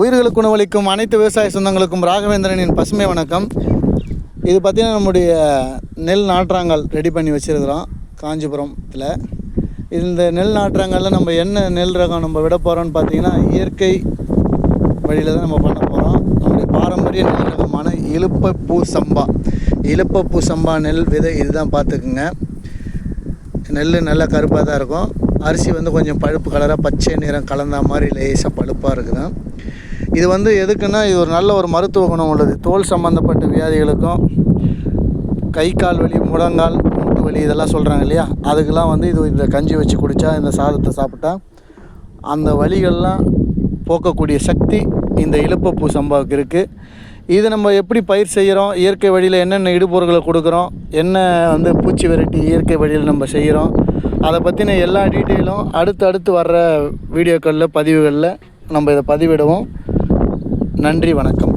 உயிர்களுக்கு உணவளிக்கும் அனைத்து விவசாய சொந்தங்களுக்கும் ராகவேந்திரனின் பசுமை வணக்கம். இது பார்த்திங்கன்னா நம்முடைய நெல் நாற்றாங்கல் ரெடி பண்ணி வச்சுருக்கிறோம் காஞ்சிபுரத்தில். இந்த நெல் நாற்றாங்கல்ல நம்ம என்ன நெல் ரகம் நம்ம விட போகிறோம்னு பார்த்தீங்கன்னா இயற்கை வழியில் தான் நம்ம பண்ண போகிறோம் நம்முடைய பாரம்பரிய நெல் ரகமான இழுப்பப்பூ சம்பா. இழுப்பப்பூ சம்பா நெல் விதை இதுதான் பார்த்துக்குங்க. நெல் நல்லா கருப்பாக தான் இருக்கும். அரிசி வந்து கொஞ்சம் பழுப்பு கலராக பச்சை நிறம் கலந்த மாதிரி லேசாக பழுப்பாக இருக்குது. இது வந்து எதுக்குன்னா இது ஒரு நல்ல ஒரு மருத்துவ குணம் உள்ளது. தோல் சம்மந்தப்பட்ட வியாதிகளுக்கும் கை கால் வலி முழங்கால் மூட்டு வலி இதெல்லாம் சொல்கிறாங்க இல்லையா? அதுக்கெல்லாம் வந்து இது இந்த கஞ்சி வச்சு குடித்தா இந்த சாதத்தை சாப்பிட்டா அந்த வலிகள்லாம் போக்கக்கூடிய சக்தி இந்த இழுப்பப்பூ சம்பாவுக்கு இருக்குது இது நம்ம எப்படி பயிர் செய்கிறோம் இயற்கை வழியில் என்னென்ன இடுபொருட்களை கொடுக்குறோம்? என்ன வந்து பூச்சி விரட்டி இயற்கை வழியில் நம்ம செய்கிறோம் அதை பற்றின எல்லா டீட்டெயிலும் அடுத்து அடுத்து வர்ற வீடியோக்களில் பதிவுகளில் நம்ம இதை பதிவிடுவோம். நன்றி வணக்கம்.